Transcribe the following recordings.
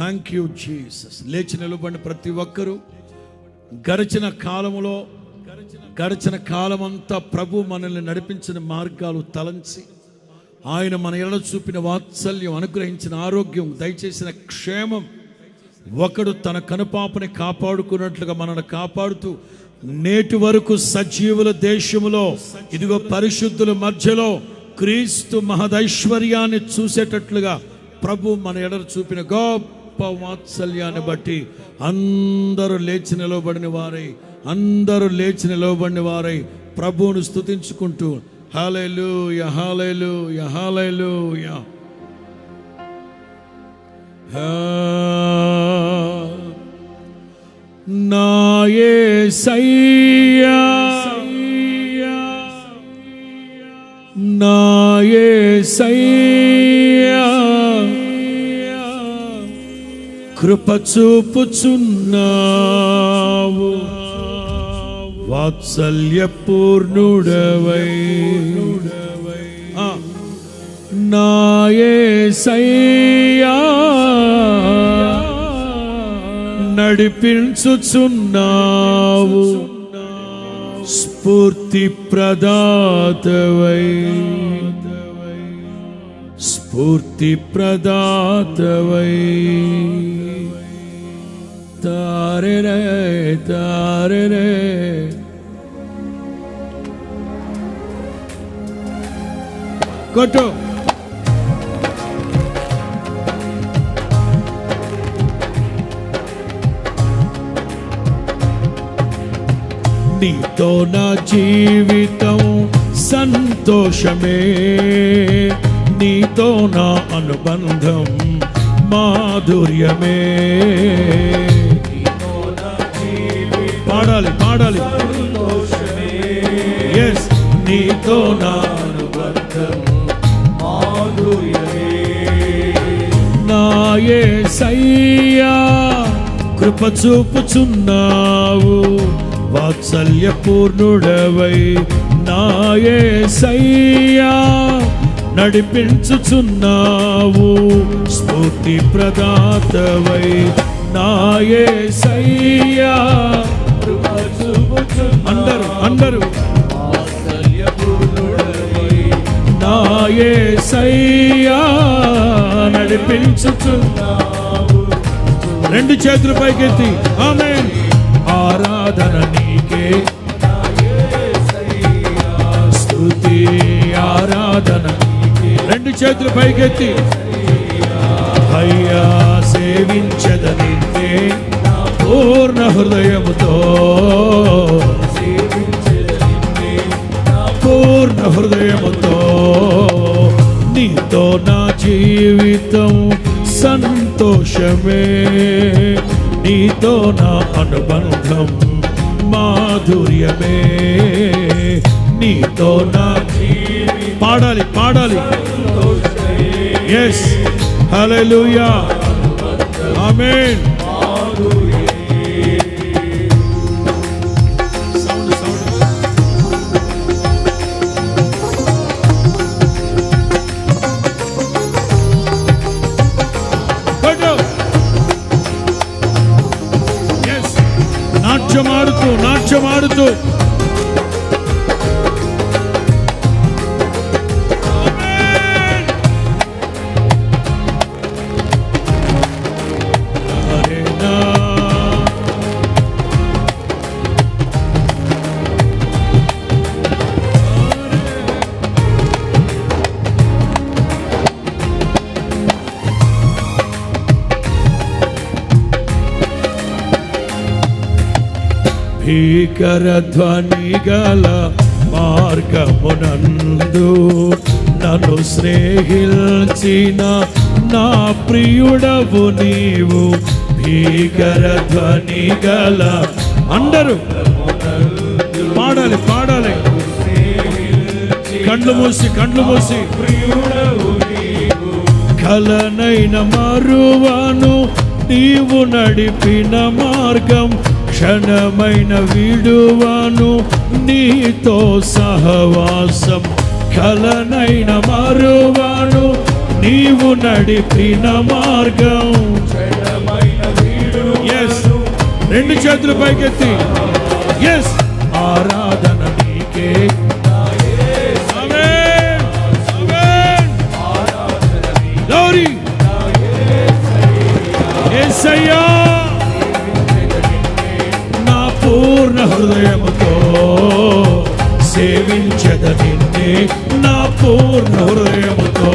Thank you Jesus లేచి నిలబడిన ప్రతి ఒక్కరూ గడిచిన కాలములో గడిచిన కాలమంతా ప్రభు మనల్ని నడిపించిన మార్గాలు తలంచి ఆయన మన ఎడ చూపిన వాత్సల్యం అనుగ్రహించిన ఆరోగ్యం దయచేసిన క్షేమం ఒకడు తన కనుపాపని కాపాడుకున్నట్లుగా మనల్ని కాపాడుతూ నేటి వరకు సజీవుల దేశములో ఇదిగో పరిశుద్ధుల మధ్యలో క్రీస్తు మహదైశ్వర్యాన్ని చూసేటట్లుగా ప్రభు మన ఎడరు చూపిన గొప్ప వాత్సల్యాన్ని బట్టి అందరూ లేచి నిలవబడిన వారై అందరూ లేచి నిలవబడిన వారై ప్రభువును స్తుతించుకుంటూ హాలేలు యహాలేలు యహాలేలు నాయే సయ్యా నాయే సయ్యా కృప చూపుచున్నావు వాత్సల్య పూర్ణుడవై నాయే సయ్యా నడిపించుచున్నావు. స్ఫూర్తి ప్రదాతవై. స్ఫూర్తి ప్రదాతవై. తారరే తారరే కొట్టు నీతో నా జీవితం సంతోషమే నీతో నా అనుబంధం మాధుర్యమే పాడాలి పాడాలి. ఎస్ నీతో నా నాయే సయ్యా కృప చూపుచున్నావు వాత్సల్య పూర్ణుడవై నాయే సయ్యా నడిపించుచున్నావు స్ఫూర్తి ప్రదాతవై నాయే సయ్యా అందరు అందరు. నాయే సయ్యా నడిపించుచున్నావు. రెండు చేతులు పైకెత్తి ఆమె ఆరాధన నీకే. స్తుతి ఆరాధన రెండు చేతులు పైకెత్తి. అయ్యా సేవించదనితే పూర్ణ హృదయముతో సంతోషమే. నీతో నా అనుబంధం మాధుర్యమే. నీతో నా పాడాలి పాడాలి. ఎస్ హలో ఆమెన్ భీకర ధ్వని గల మార్గమునందు నన్ను స్నేహిల్చిన నా ప్రియుడవు నీవు. భీకర ధ్వని గల అందరూ పాడాలి పాడాలి. కండ్లు మూసి కండ్లు మూసి. కలనైన మరువను నీవు నడిపిన మార్గం క్షణమైన విడువను నీతో సహవాసం. కలనైన మరువను నీవు నడిపిన మార్గం. ఎస్ రెండు చేతులు పైకెత్తి. ఎస్ ఆరాధన నీకే. నా పూర్ణ హృదయముతో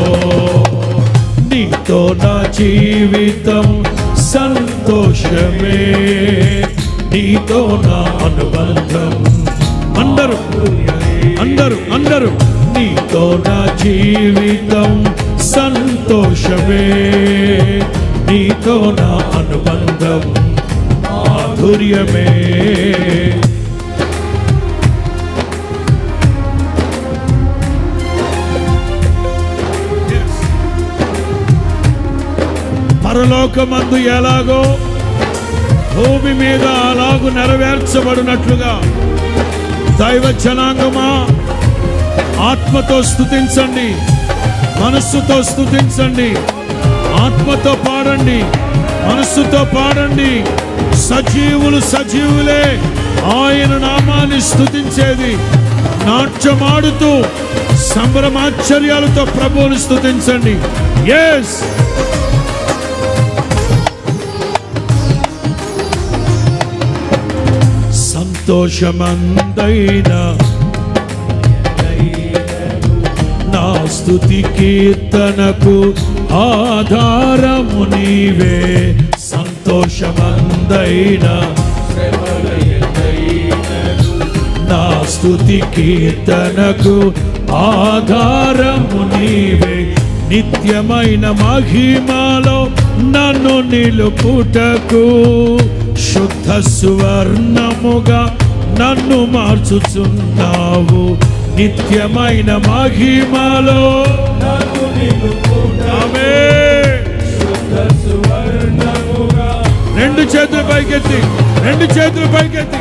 నీతో నా జీవితం సంతోషమే. నీతో నా అనుబంధం అందరూ అందరూ అందరూ నీతో నా జీవితం సంతోషమే. నీతో నా అనుబంధం మాధుర్యమే. పరలోకమందు ఎలాగో భూమి మీద అలాగు నెరవేర్చబడినట్లుగా దైవ జనాంగమా? ఆత్మతో స్థుతించండి మనస్సుతో స్థుతించండి ఆత్మతో పాడండి. మనస్సుతో పాడండి. సజీవులు సజీవులే. ఆయన నామాన్ని స్థుతించేది నాట్యమాడుతూ సంభ్రమాశ్చర్యాలతో ప్రభువుని స్థుతించండి ఎస్ సంతోషమందైనా. నా స్తుతి కీర్తనకు ఆధారము నీవే. సంతోషమందైన. నా స్తుతి కీర్తనకు ఆధారము నీవే. నిత్యమైన మహిమలో నన్ను నిలుపుటకు శుద్ధ సువర్ణముగా నన్ను మార్చుచున్నావు. నిత్యమైన మహిమలో రెండు చేతులు పైకెత్తి రెండు చేతులు పైకెత్తి.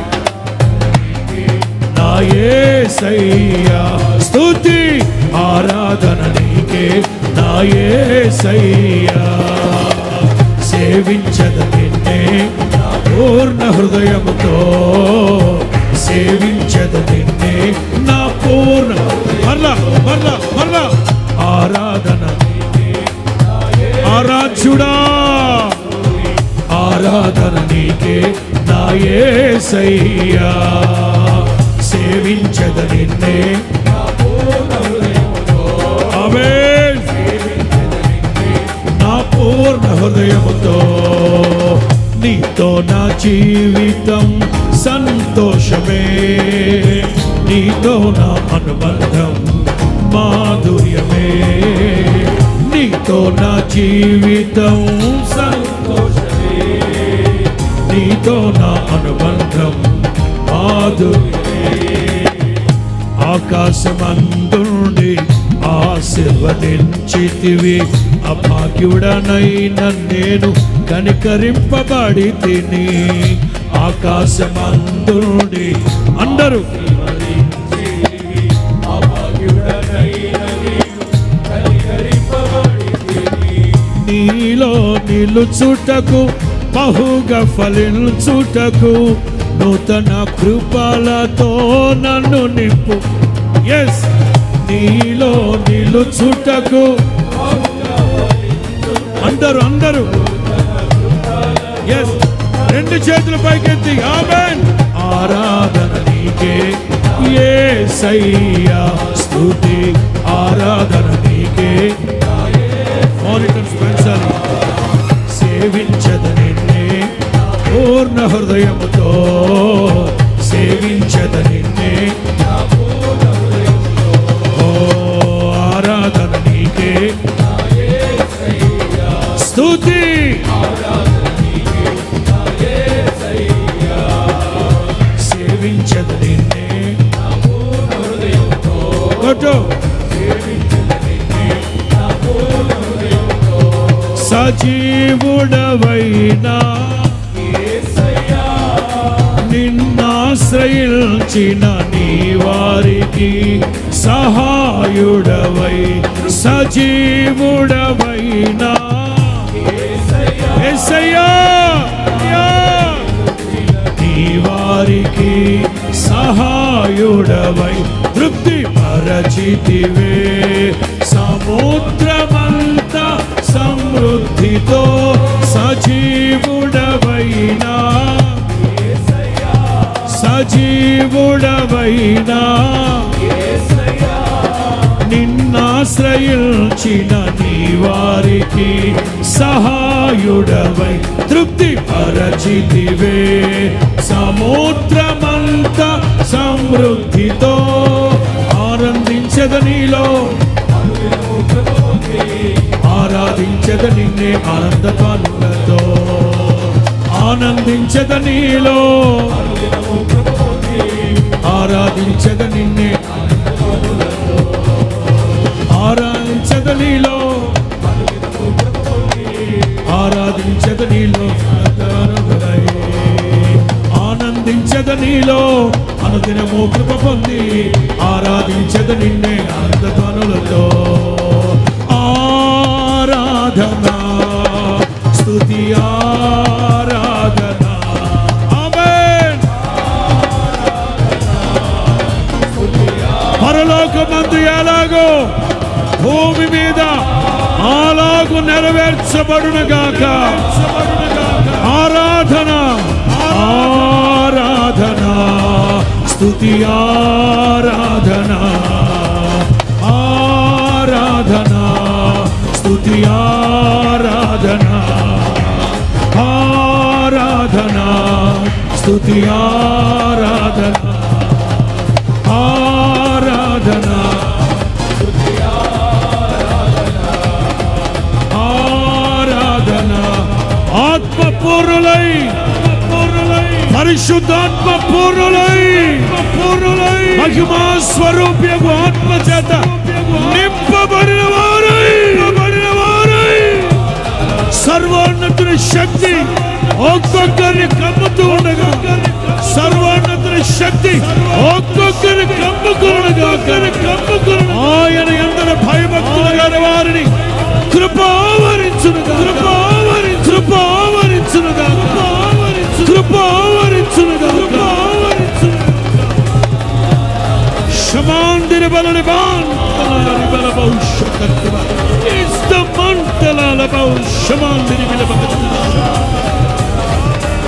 నాయే సయ్యా స్థుతి ఆరాధన నీకే. నాయే సయ్యా సేవించద నిన్నే. పూర్ణ హృదయముతో సేవించదు నిన్నే నా పూర్ణ మరలా మరలా మరలా. ఆరాధన ఆరాధ్యుడా ఆరాధన నీకే నా యేసయ్యా సేవించద నిన్నే ఆమేన్. నా పూర్ణ హృదయముతో. నీతో నా జీవితం సంతోషమే. నీతో నా అనుబంధం మాధుర్యమే. నీతో నా జీవితం సంతోషమే. నీతో నా అనుబంధం మాధుర్యమే. ఆకాశమందుండి ఆశీర్వదించితివి. అభాగ్యుడనైన నేను కనికరింపబడి తిని ఆకాశమందుడి అందరూ నీలో నిలుచుటకు బహుగా ఫలించుటకు నూతన కృపలతో నన్ను నింపు. ఎస్ నీలో నిలుచుటకు అందరూ అందరూ. ఎస్ రెండు చేతుల పైకెత్తి ఆమెన్. ఆరాధన నీకే. ఏ సయ్యా స్థుతి ఆరాధన నీకే. మానిటర్స్ పెంచాలి సేవించద పూర్ణ హృదయముతో సేవించద కొట్టు సజీవుడవైనా నిన్నాశ్రయించిన నీ వారికి సహాయుడవై సజీవుడవైనా నీ వారికి సహాయుడవై తృప్తి రచితివే. సముద్రమంత సమృద్ధితో సజీవుడవైనా. సజీవుడవైనా. నిన్నాశ్రయించిన నీ వారికి సహాయుడవై తృప్తి పరచితివే సముద్రమంత సమృద్ధితో ఆనందించద నీలో ఆరాధించద నిన్నే ఆనందపానులతో ఆనందించద నీలో ఆరాధించద నిన్నే ఆరాధించద నీలో ఆరాధించద నీలో ఆనందించద నీలో అనుదినము కృప పొంది ఆరాధించద నిన్నే ఆనందధ్వనులతో ఆరాధన స్థుతి ఆరాధన. పరలోకమందు ఎలాగో భూమి మీద అలాగు నెరవేర్చబడునుగాక. ఆరాధన ఆరాధన. స్తుతి ఆరాధనా పరిశుద్ధాత్మ పూర్ణులై. పూర్ణులై. మహిమా స్వరూప్యకు ఆత్మ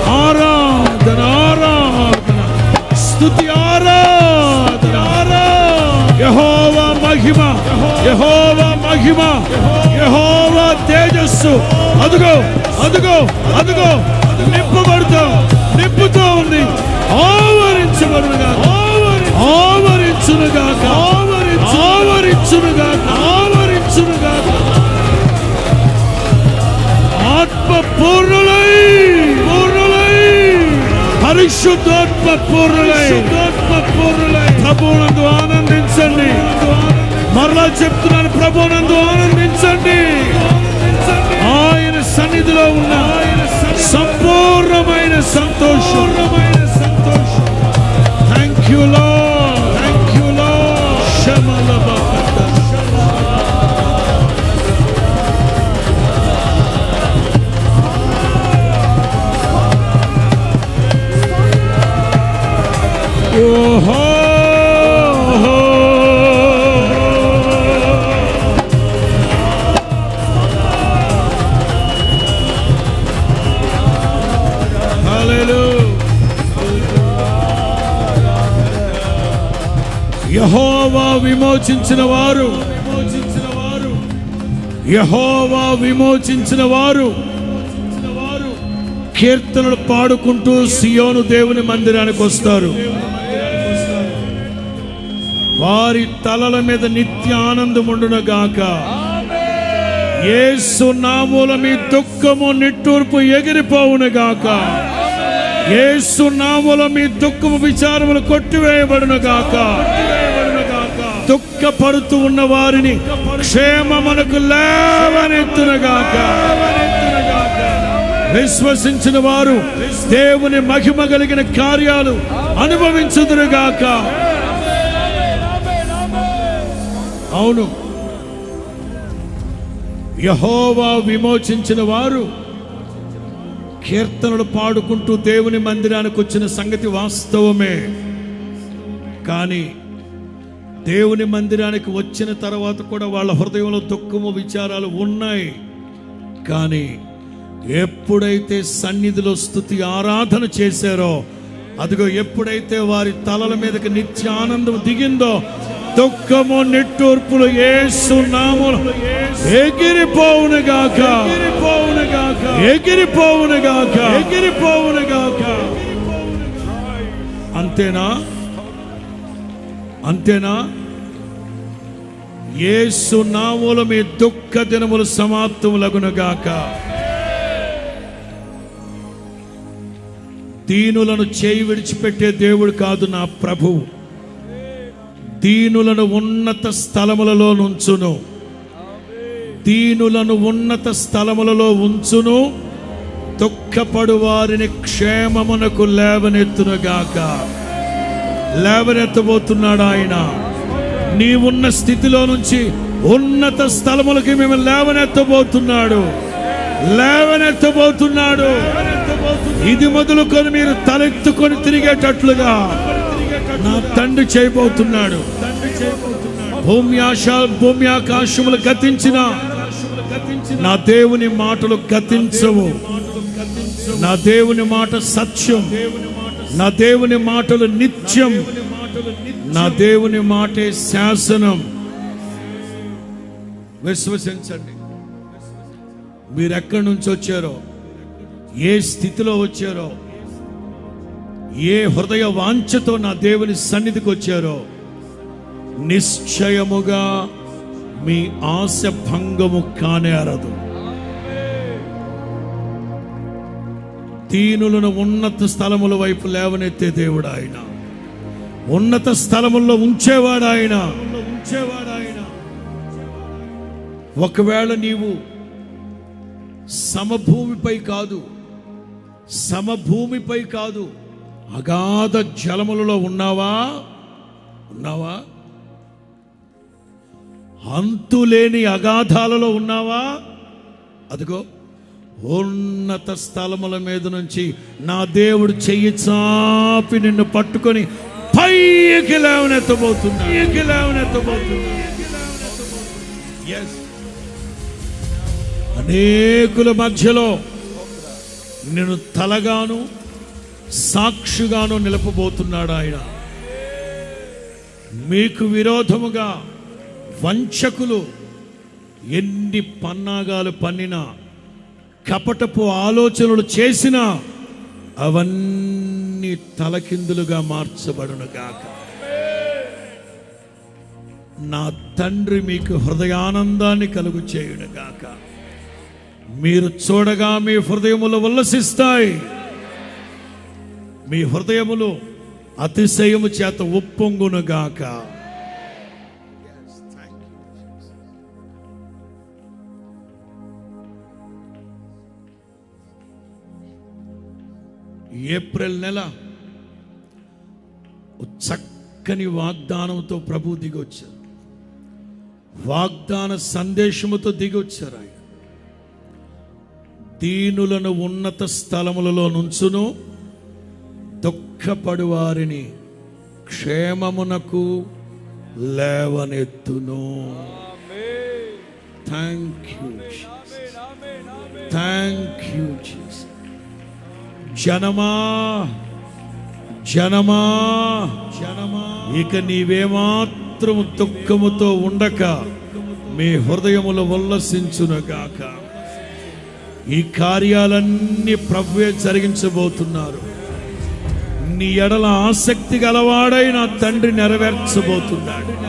ఆరాధన ఆరాధన. స్థుతి ఆరాధన. ఆరాధన యహోవ మహిమ యహోవ మహిమ యెహోవా తేజస్సు. అదుగో అదుగో అదుగో. నింపబడుతూ నింపుతూ ఉంది ఆవరించబడుగా ఆవరించునుగా ఆవరించునుగా ఆవరించునుగా ఆత్మ పూర్ణులై పూర్ణులై పరిశుద్ధాత్మ పూర్ణులై ఆత్మ పూర్ణులై ప్రభునందు ఆనందించండి. మరలా చెప్తున్నాను ప్రభునందు ఆనందించండి. ఆయన సన్నిధిలో ఉన్న సంపూర్ణమైన సంతోషమైన సంతోషం యహోవా విమోచించిన వారు. విమోచించిన వారు యహోవా విమోచించిన వారు. కీర్తనలు పాడుకుంటూ సియోను దేవుని మందిరానికి వస్తారు. వారి తలల మీద నిత్య ఆనందం గాక. యేసు నామూల మీ దుఃఖము నిట్టూర్పు ఎగిరిపోవును గాక. యేసు నామూల మీ దుఃఖము విచారములు కొట్టివేయబడును గాక. దుఃఖపడుతూ ఉన్న వారిని క్షేమమునకు లేవనెత్తునగాక. విశ్వసించిన వారు దేవుని మహిమ కలిగిన కార్యాలు అనుభవించుదురుగాక. అవును. యహోవా విమోచించిన వారు కీర్తనలు పాడుకుంటూ దేవుని మందిరానికి వచ్చిన సంగతి వాస్తవమే. కానీ దేవుని మందిరానికి వచ్చిన తర్వాత కూడా వాళ్ళ హృదయంలో దుఃఖము విచారాలు ఉన్నాయి. కానీ ఎప్పుడైతే సన్నిధిలో స్థుతి ఆరాధన చేశారో అదిగో ఎప్పుడైతే వారి తలల మీదకి నిత్య ఆనందం దిగిందో దుఃఖము నిట్టూర్పులు ఏసు నామములు ఎగిరిపోవునుగాక ఎగిరిపోవునుగాక ఎగిరిపోవునుగాక ఎగిరిపోవునుగాక అంతేనా? అంతేనా? ఏసు నామూల మీ దుఃఖ దినములు సమాప్తములగునుగాక దీనులను చేయి విడిచిపెట్టే దేవుడు కాదు నా ప్రభువు దీనులను ఉన్నత స్థలములలో నుంచును. దీనులను ఉన్నత స్థలములలో ఉంచును. దుఃఖపడు వారిని క్షేమమునకు లేవనెత్తునుగాక లేవనెత్తబోతున్నాడు ఆయన. నీవున్న స్థితిలో నుంచి ఉన్నత స్థలములకి మేము లేవనెత్తబోతున్నాడు. లేవనెత్తబోతున్నాడు. ఇది మొదలుకొని మీరు తలెత్తుకొని తిరిగేటట్లుగా నా తండ్రి చేయబోతున్నాడు. భూమి ఆశ భూమి ఆకాశములు గతించిన నా దేవుని మాటలు గతించవు. నా దేవుని మాట సత్యం. నా దేవుని మాటలు నిత్యం. నా దేవుని మాటే శాసనం. విశ్వసించండి. మీరు ఎక్కడి నుంచి వచ్చారో ఏ స్థితిలో వచ్చారో ఏ హృదయ వాంఛతో నా దేవుని సన్నిధికి వచ్చారో నిశ్చయముగా మీ ఆశ భంగము కానేరదు దీనులను ఉన్నత స్థలముల వైపు లేవనెత్తే దేవుడు ఆయన. ఉన్నత స్థలముల్లో ఉంచేవాడు ఆయన. ఉంచేవాడు ఆయన ఒకవేళ నీవు సమభూమిపై కాదు సమభూమిపై కాదు అగాధ జలములలో ఉన్నావా? ఉన్నావా? అంతులేని అగాధాలలో ఉన్నావా? అదిగో ఉన్నత స్థలముల మీద నుంచి నా దేవుడు చెయ్యి చాపి నిన్ను పట్టుకొని పైకి లేవనెత్తబోతున్నా. పైకి లేవనెత్తబోతున్నా. అనేకుల మధ్యలో నేను తలగాను సాక్షిగాను నిలపబోతున్నాడు ఆయన. మీకు విరోధముగా వంచకులు ఎన్ని పన్నాగాలు పన్నినా కపటపు ఆలోచనలు చేసిన అవన్నీ తలకిందులుగా మార్చబడునుగాక నా తండ్రి మీకు హృదయానందాన్ని కలుగు చేయునుగాక మీరు చూడగా మీ హృదయములు ఉల్లసిస్తాయి. మీ హృదయములు అతిశయము చేత ఉప్పొంగునుగాక గాక. ఏప్రిల్ నెల చక్కని వాగ్దానంతో ప్రభు దిగొచ్చారు. వాగ్దాన సందేశముతో దిగొచ్చారు ఆయన. దీనులను ఉన్నత స్థలములలో నుంచును దుఃఖపడు వారిని క్షేమమునకు లేవనెత్తును. థ్యాంక్ యూ థ్యాంక్ యూ జనమా జనమా జనమా. ఇక నీవేమాత్రము దుఃఖముతో ఉండక మీ హృదయములు ఉల్లసించునుగాక. ఈ కార్యాలన్నీ ప్రభువే జరిగించబోతున్నారు. నీ ఎడల ఆసక్తి గలవాడై నా తండ్రి నెరవేర్చబోతున్నాడు.